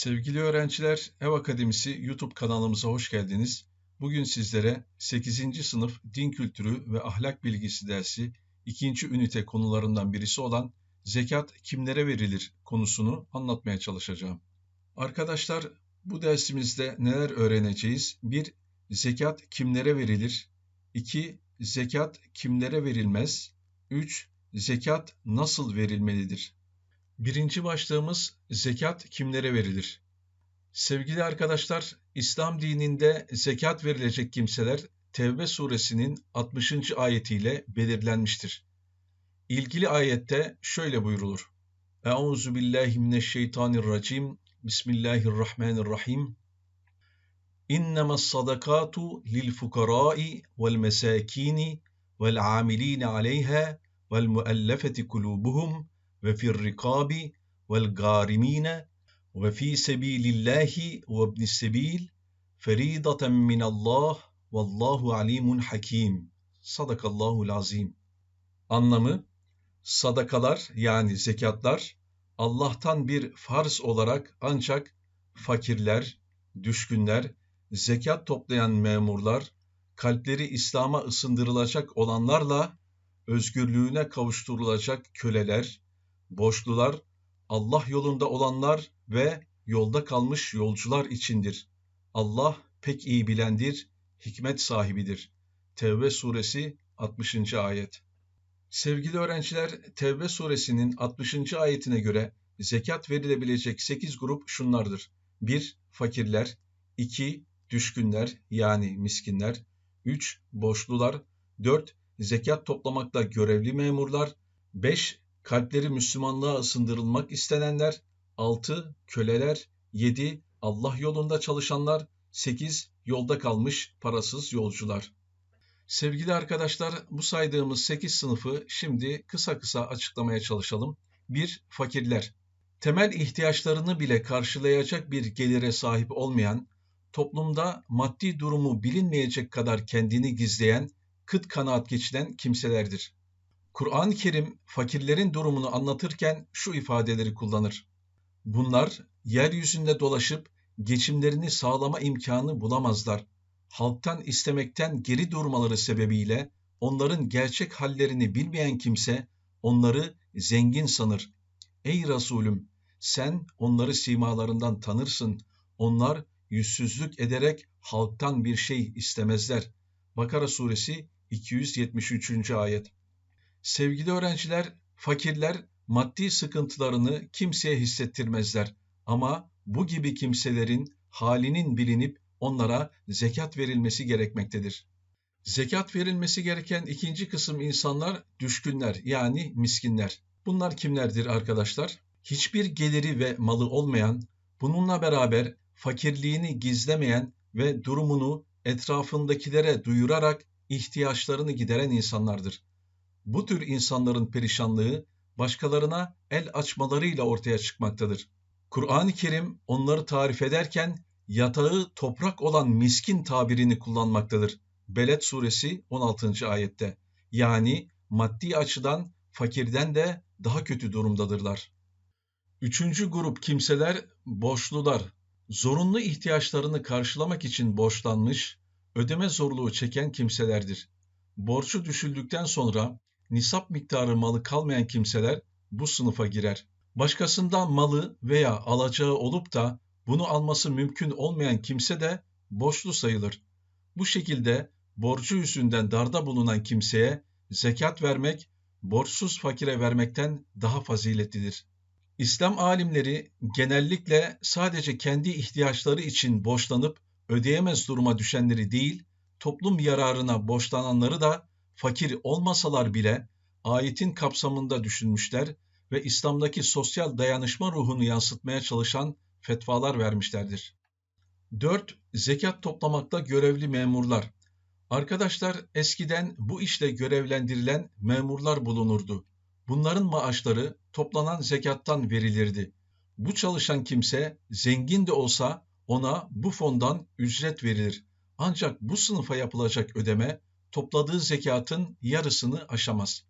Sevgili öğrenciler, Ev Akademisi YouTube kanalımıza hoş geldiniz. Bugün sizlere 8. sınıf din kültürü ve ahlak bilgisi dersi 2. ünite konularından birisi olan zekat kimlere verilir konusunu anlatmaya çalışacağım. Arkadaşlar bu dersimizde neler öğreneceğiz? 1. Zekat kimlere verilir? 2. Zekat kimlere verilmez? 3. Zekat nasıl verilmelidir? Birinci başlığımız zekat kimlere verilir? Sevgili arkadaşlar, İslam dininde zekat verilecek kimseler Tevbe suresinin 60. ayetiyle belirlenmiştir. İlgili ayette şöyle buyrulur. Euzu billahi mineşşeytanirracim. Bismillahirrahmanirrahim. İnnemas sadakatu lil fukarai vel mesakini vel amilin aleyha vel muallafeti kulubuhum ve fir rikabi vel garimine ve fi sebilillahi ve ibnis sebil ferideten minallah vallahu alimun hakim. Sadakallahul azim. Anlamı sadakalar yani zekatlar Allah'tan bir farz olarak ancak fakirler, düşkünler, zekat toplayan memurlar, kalpleri İslam'a ısındırılacak olanlarla özgürlüğüne kavuşturulacak köleler, borçlular, Allah yolunda olanlar ve yolda kalmış yolcular içindir. Allah pek iyi bilendir, hikmet sahibidir. Tevbe suresi 60. ayet. Sevgili öğrenciler, Tevbe suresinin 60. ayetine göre zekat verilebilecek 8 grup şunlardır. 1. Fakirler 2. Düşkünler yani miskinler 3. Borçlular 4. Zekat toplamakla görevli memurlar 5 kalpleri Müslümanlığa ısındırılmak istenenler, 6. köleler, 7. Allah yolunda çalışanlar, 8. yolda kalmış parasız yolcular. Sevgili arkadaşlar, bu saydığımız 8 sınıfı şimdi kısa kısa açıklamaya çalışalım. 1. Fakirler. Temel ihtiyaçlarını bile karşılayacak bir gelire sahip olmayan, toplumda maddi durumu bilinmeyecek kadar kendini gizleyen, kıt kanaat geçilen kimselerdir. Kur'an-ı Kerim fakirlerin durumunu anlatırken şu ifadeleri kullanır. Bunlar yeryüzünde dolaşıp geçimlerini sağlama imkanı bulamazlar. Halktan istemekten geri durmaları sebebiyle onların gerçek hallerini bilmeyen kimse onları zengin sanır. Ey Resulüm sen onları simalarından tanırsın. Onlar yüzsüzlük ederek halktan bir şey istemezler. Bakara suresi 273. ayet. Sevgili öğrenciler, fakirler maddi sıkıntılarını kimseye hissettirmezler ama bu gibi kimselerin halinin bilinip onlara zekat verilmesi gerekmektedir. Zekat verilmesi gereken ikinci kısım insanlar düşkünler yani miskinler. Bunlar kimlerdir arkadaşlar? Hiçbir geliri ve malı olmayan, bununla beraber fakirliğini gizlemeyen ve durumunu etrafındakilere duyurarak ihtiyaçlarını gideren insanlardır. Bu tür insanların perişanlığı başkalarına el açmalarıyla ortaya çıkmaktadır. Kur'an-ı Kerim onları tarif ederken yatağı toprak olan miskin tabirini kullanmaktadır. Beled suresi 16. ayette. Yani maddi açıdan fakirden de daha kötü durumdadırlar. Üçüncü grup kimseler borçlular. Zorunlu ihtiyaçlarını karşılamak için borçlanmış, ödeme zorluğu çeken kimselerdir. Borcu düşüldükten sonra nisap miktarı malı kalmayan kimseler bu sınıfa girer. Başkasından malı veya alacağı olup da bunu alması mümkün olmayan kimse de borçlu sayılır. Bu şekilde borcu yüzünden darda bulunan kimseye zekat vermek borçsuz fakire vermekten daha faziletlidir. İslam alimleri genellikle sadece kendi ihtiyaçları için borçlanıp ödeyemez duruma düşenleri değil, toplum yararına borçlananları da fakir olmasalar bile ayetin kapsamında düşünmüşler ve İslam'daki sosyal dayanışma ruhunu yansıtmaya çalışan fetvalar vermişlerdir. 4. Zekat toplamakta görevli memurlar. Arkadaşlar eskiden bu işle görevlendirilen memurlar bulunurdu. Bunların maaşları toplanan zekattan verilirdi. Bu çalışan kimse zengin de olsa ona bu fondan ücret verilir. Ancak bu sınıfa yapılacak ödeme topladığı zekatın yarısını aşamaz.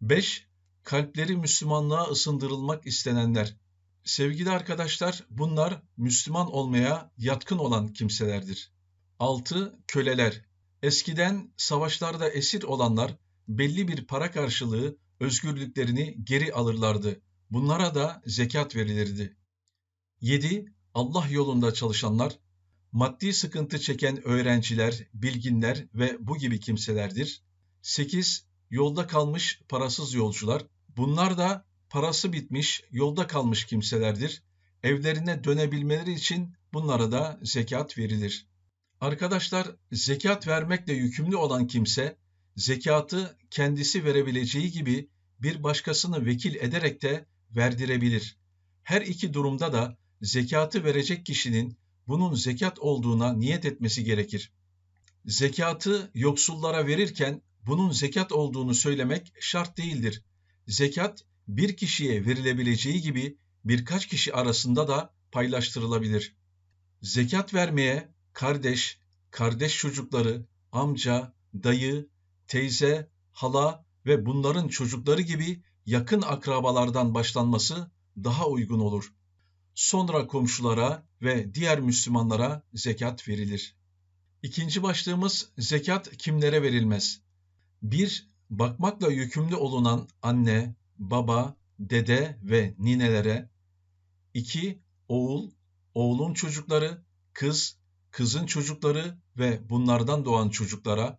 5. Kalpleri Müslümanlığa ısındırılmak istenenler. Sevgili arkadaşlar, bunlar Müslüman olmaya yatkın olan kimselerdir. 6. Köleler. Eskiden savaşlarda esir olanlar belli bir para karşılığı özgürlüklerini geri alırlardı. Bunlara da zekat verilirdi. 7. Allah yolunda çalışanlar, maddi sıkıntı çeken öğrenciler, bilginler ve bu gibi kimselerdir. 8. Yolda kalmış parasız yolcular. Bunlar da parası bitmiş, yolda kalmış kimselerdir. Evlerine dönebilmeleri için bunlara da zekat verilir. Arkadaşlar, zekat vermekle yükümlü olan kimse, zekatı kendisi verebileceği gibi bir başkasını vekil ederek de verdirebilir. Her iki durumda da zekatı verecek kişinin bunun zekat olduğuna niyet etmesi gerekir. Zekatı yoksullara verirken bunun zekat olduğunu söylemek şart değildir. Zekat bir kişiye verilebileceği gibi birkaç kişi arasında da paylaştırılabilir. Zekat vermeye kardeş, kardeş çocukları, amca, dayı, teyze, hala ve bunların çocukları gibi yakın akrabalardan başlanması daha uygun olur. Sonra komşulara ve diğer Müslümanlara zekat verilir. İkinci başlığımız zekat kimlere verilmez? 1. Bakmakla yükümlü olunan anne, baba, dede ve ninelere. 2. Oğul, oğlun çocukları, kız, kızın çocukları ve bunlardan doğan çocuklara.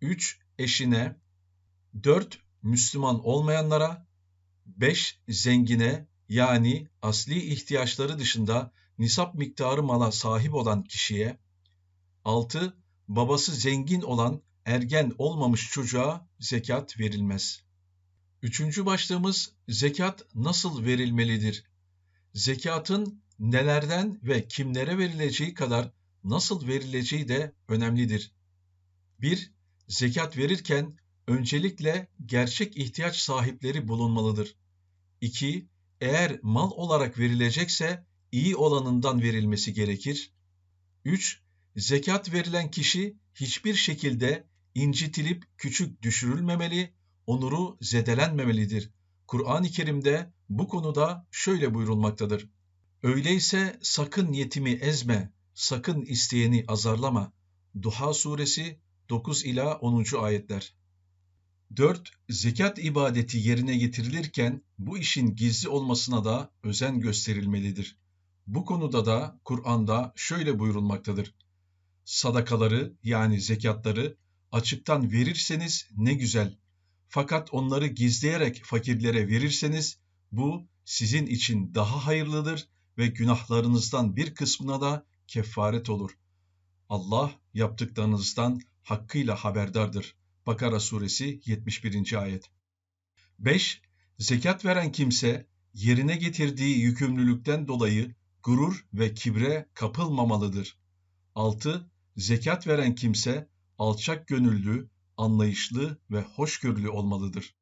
3. Eşine. 4. Müslüman olmayanlara. 5. Zengine yani asli ihtiyaçları dışında nisap miktarı mala sahip olan kişiye. 6. Babası zengin olan ergen olmamış çocuğa zekat verilmez. Üçüncü başlığımız zekat nasıl verilmelidir? Zekatın nelerden ve kimlere verileceği kadar nasıl verileceği de önemlidir. 1. Zekat verirken öncelikle gerçek ihtiyaç sahipleri bulunmalıdır. 2. Eğer mal olarak verilecekse iyi olanından verilmesi gerekir. 3. Zekat verilen kişi hiçbir şekilde incitilip küçük düşürülmemeli, onuru zedelenmemelidir. Kur'an-ı Kerim'de bu konuda şöyle buyurulmaktadır. Öyleyse sakın yetimi ezme, sakın isteyeni azarlama. Duha suresi 9 ila 10. ayetler. 4. Zekat ibadeti yerine getirilirken bu işin gizli olmasına da özen gösterilmelidir. Bu konuda da Kur'an'da şöyle buyurulmaktadır. Sadakaları yani zekatları açıktan verirseniz ne güzel. Fakat onları gizleyerek fakirlere verirseniz bu sizin için daha hayırlıdır ve günahlarınızdan bir kısmına da kefaret olur. Allah yaptıklarınızdan hakkıyla haberdardır. Bakara suresi 71. ayet. 5. Zekat veren kimse yerine getirdiği yükümlülükten dolayı gurur ve kibre kapılmamalıdır. 6. Zekat veren kimse alçak gönüllü, anlayışlı ve hoşgörülü olmalıdır.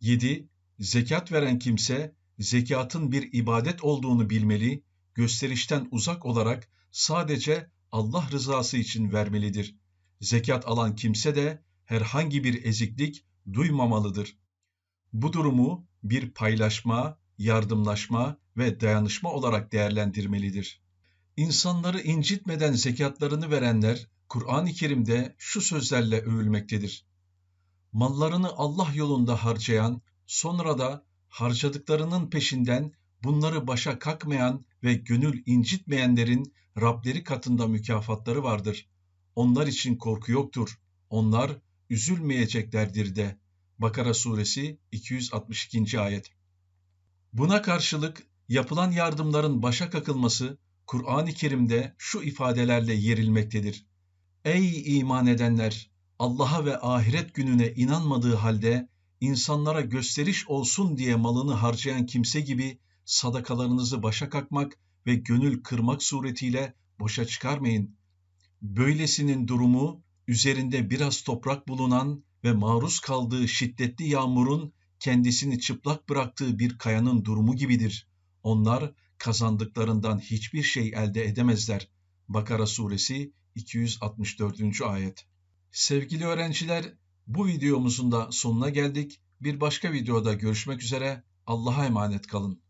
7. Zekat veren kimse zekatın bir ibadet olduğunu bilmeli, gösterişten uzak olarak sadece Allah rızası için vermelidir. Zekat alan kimse de herhangi bir eziklik duymamalıdır. Bu durumu bir paylaşma, yardımlaşma ve dayanışma olarak değerlendirmelidir. İnsanları incitmeden zekatlarını verenler Kur'an-ı Kerim'de şu sözlerle övülmektedir. Mallarını Allah yolunda harcayan, sonra da harcadıklarının peşinden bunları başa kakmayan ve gönül incitmeyenlerin Rableri katında mükafatları vardır. Onlar için korku yoktur. Onlar üzülmeyeceklerdir de. Bakara suresi 262. ayet. Buna karşılık yapılan yardımların başa kakılması Kur'an-ı Kerim'de şu ifadelerle yerilmektedir. Ey iman edenler! Allah'a ve ahiret gününe inanmadığı halde insanlara gösteriş olsun diye malını harcayan kimse gibi sadakalarınızı başa kakmak ve gönül kırmak suretiyle boşa çıkarmayın. Böylesinin durumu üzerinde biraz toprak bulunan ve maruz kaldığı şiddetli yağmurun kendisini çıplak bıraktığı bir kayanın durumu gibidir. Onlar kazandıklarından hiçbir şey elde edemezler. Bakara suresi 264. ayet. Sevgili öğrenciler, bu videomuzun da sonuna geldik. Bir başka videoda görüşmek üzere. Allah'a emanet kalın.